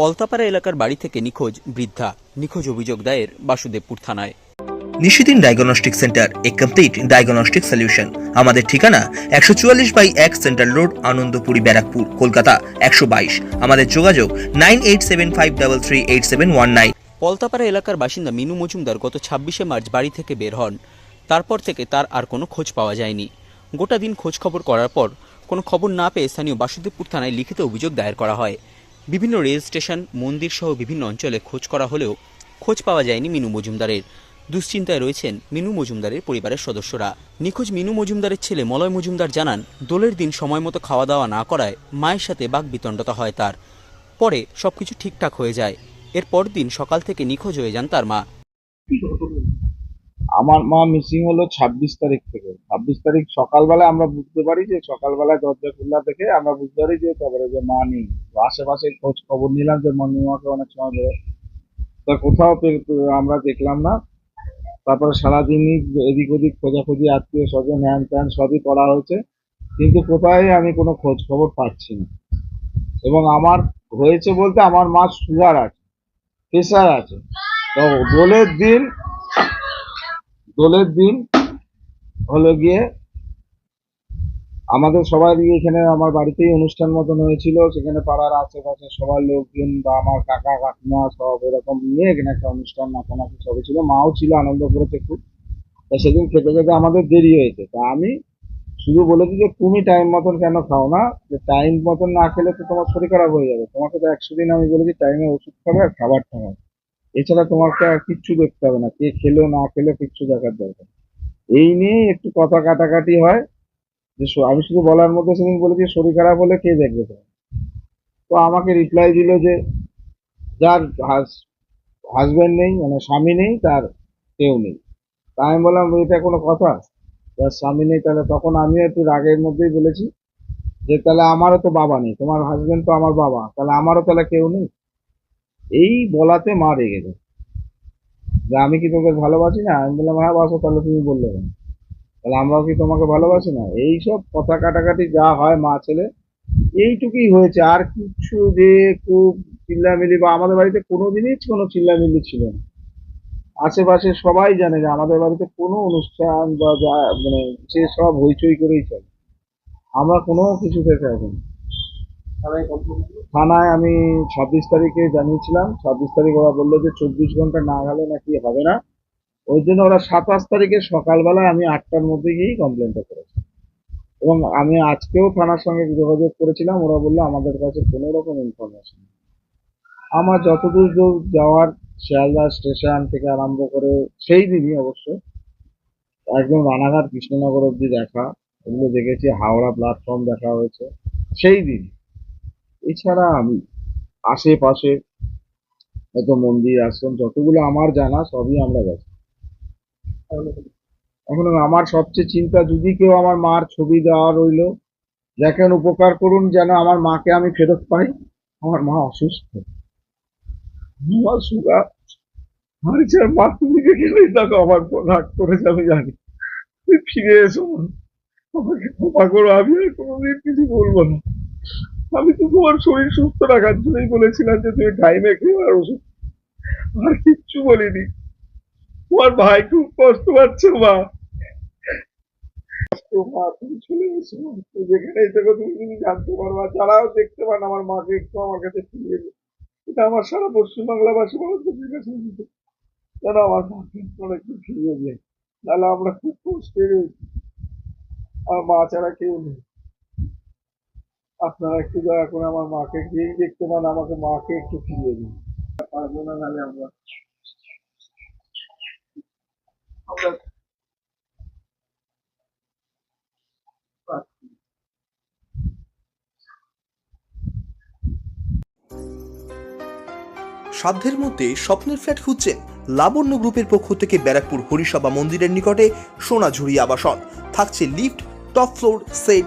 পলতাপাড়া এলাকার বাড়ি থেকে নিখোঁজ বৃদ্ধা। নিখোঁজ অভিযোগ দায়ের বাসুদেবপুর থানায়। Nishidin diagnostic centre a complete diagnostic solution. আমাদের ঠিকানা একশো চুয়াল্লিশ বাই এক সেন্ট্রাল রোড আনন্দপুরি ব্যারাকপুর কলকাতা একশো বাইশ। আমাদের যোগাযোগ nine eight seven five double three eight seven one nine. Paltapara এলাকার বাসিন্দা মিনু মজুমদার গত ছাব্বিশে মার্চ বাড়ি থেকে বের হন। তারপর থেকে তার আর কোনো খোঁজ পাওয়া যায়নি। গোটা দিন খোঁজ খবর করার পর কোনো খবর না পেয়ে স্থানীয় বাসুদেবপুর থানায় লিখিত অভিযোগ দায়ের করা হয়। বিভিন্ন রেল স্টেশন, মন্দির সহ বিভিন্ন অঞ্চলে খোঁজ করা হলেও খোঁজ পাওয়া যায়নি মিনু মজুমদারের। দুশ্চিন্তায় রয়েছেন মিনু মজুমদারের পরিবারের সদস্যরা। নিখোঁজ মিনু মজুমদারের ছেলে মলয় মজুমদার জানান, দোলের দিন সময় মতো খাওয়া দাওয়া না করায় মায়ের সাথে বাক বিতণ্ডতা হয় তার। পরে সবকিছু ঠিকঠাক হয়ে যায়। এরপর দিন সকাল থেকে নিখোঁজ হয়ে যান তার মা। আমার মা মিসিং হলো ছাব্বিশ তারিখ থেকে। ছাব্বিশ তারিখ সকালবেলা আমরা বুঝতে পারি যে সকালবেলায় দরজা খোলা থেকে আমরা বুঝতে পারি যে তারপরে যে মা নেই। আশেপাশে খোঁজ খবর নিলাম যে মর্নিমাকে অনেক সময় ধরে। তা কোথাও আমরা দেখলাম না। তারপরে সারাদিনই এদিক ওদিক খোঁজাখুঁজি, আত্মীয় স্বজন, হ্যান ত্যান সবই করা হয়েছে। কিন্তু কোথায় আমি কোনো খোঁজ খবর পাচ্ছি না। এবং আমার হয়েছে বলতে আমার মা সুগার আছে প্রেশার আছে। তো দোলের দিন দোলের দিন হলো গিয়ে আমাদের সবাই এখানে আমার বাড়িতেই অনুষ্ঠান মতন হয়েছিল। সেখানে পাড়ার আশেপাশে সবার লোকজন বা আমার কাকা, কাকিমা সব এরকম নিয়ে এখানে একটা অনুষ্ঠান নাচানাচি সবই ছিল মাও ছিল আনন্দ করেছে খুব। তা সেদিন খেতে খেতে আমাদের দেরি হয়েছে। তা আমি শুধু বলেছি যে তুমি টাইম মতন কেন খাও না? যে টাইম মতন না খেলে তো তোমার শরীর খারাপ হয়ে যাবে। তোমাকে তো একশো দিন আমি বলেছি টাইমে ওষুধ খাবে আর খাবার খাবে এছাড়া তোমাকে আর কিচ্ছু দেখতে হবে না। কে খেলো, না খেলো, কিচ্ছু দেখার দরকার এই নিয়ে একটু কথা কাটাকাটি হয়। যে আমি শুধু বলার মধ্যে সেদিন বলেছি, শরীর খারাপ হলে কে দেখবে তোমার? তো আমাকে রিপ্লাই দিল যে, যার হাজবেন্ড নেই মানে স্বামী নেই, তার কেউ নেই। তা আমি বললাম এটা কোনো কথা? যার স্বামী নেই, তাহলে তখন আমিও একটু রাগের মধ্যেই বলেছি যে, তাহলে আমারও তো বাবা নেই, তোমার হাজবেন্ড তো আমার বাবা, তাহলে আমারও তাহলে কেউ নেই? এই বলাতে মা রেগে যায়। যে আমি কি তোকে ভালোবাসি না? আমি বললাম হ্যাঁ বাসো, তাহলে তুমি বললে কেন? তাহলে আমরাও কি তোমাকে ভালোবাসি না? এইসব কথা কাটাকাটি যা হয় মা ছেলে, এইটুকুই হয়েছে। আর কিছু যে খুব চিল্লামিলি বা আমাদের বাড়িতে কোনোদিনই কোনো চিল্লামিলি ছিল না। আশেপাশে সবাই জানে যে আমাদের বাড়িতে কোনো অনুষ্ঠান বা যা মানে সে সব হইচই করেই চলে। আমরা কোনো কিছু থেকে এখন থানায় আমি ছাব্বিশ তারিখে জানিয়েছিলাম, ছাব্বিশ তারিখ ওরা বলল যে চব্বিশ ঘণ্টা না গেলে নাকি হবে না। ওই জন্য ওরা সাতাশ তারিখে সকালবেলায় আমি আটটার মধ্যে গিয়েই কমপ্লেনটা করেছি। এবং আমি আজকেও থানার সঙ্গে যোগাযোগ করেছিলাম, ওরা বলল আমাদের কাছে কোনো রকম ইনফরমেশন আমার যতদূর দূর যাওয়ার শিয়ালদা স্টেশন থেকে আরম্ভ করে সেই দিনই অবশ্য একদম রানাঘাট কৃষ্ণনগর অব্দি দেখা এগুলো দেখেছি, হাওড়া প্ল্যাটফর্ম দেখা হয়েছে। সেই দিন এছাড়া আমি আশেপাশে যত মন্দির, আশ্রম, যতগুলো আমার জানা সবই আমরা গেছি। এখন আমার সবচেয়ে চিন্তা, যদি কেউ আমার মার ছবি দেওয়া রইল দেখেন উপকার করুন, যেন আমার মাকে আমি ফেরত পাই, আমার মা অসুস্থ। গেলেই আমার ফিরে এসো। আমাকে ক্ষমা করো, আমি আর কোনোদিন কিছু বলব না। আমি তো তোমার শরীর সুস্থ রাখার জন্যই বলেছিলাম যে তুমি টাইমে খেয়ে আর ওষুধ আর কিচ্ছু বলিনি। তোমার ভাই খুব কষ্ট পাচ্ছে মা। তুমি তুমি জানতে যারাও দেখতে আমার মাকে, একটু ফিরিয়ে এটা আমার সারা আমার মাকে একটু দিয়ে। নাহলে আমরা খুব কষ্টে রয়েছি। আমার মা ছাড়া কেউ নেই। আপনারা একটু দয়া করে আমার মাকে গিয়েই দেখতে পান আমাকে মাকে একটু ফিরিয়ে দিন। পারব না নাহলে আমরা আমরা সাধ্যের মধ্যে স্বপ্নের ফ্ল্যাট খুঁজছেন লাবণ্য গ্রুপের পক্ষ থেকে ব্যারাকপুর হরিসভা মন্দিরের নিকটে সোনাঝুরি আবাসন। থাকছে lift top floor set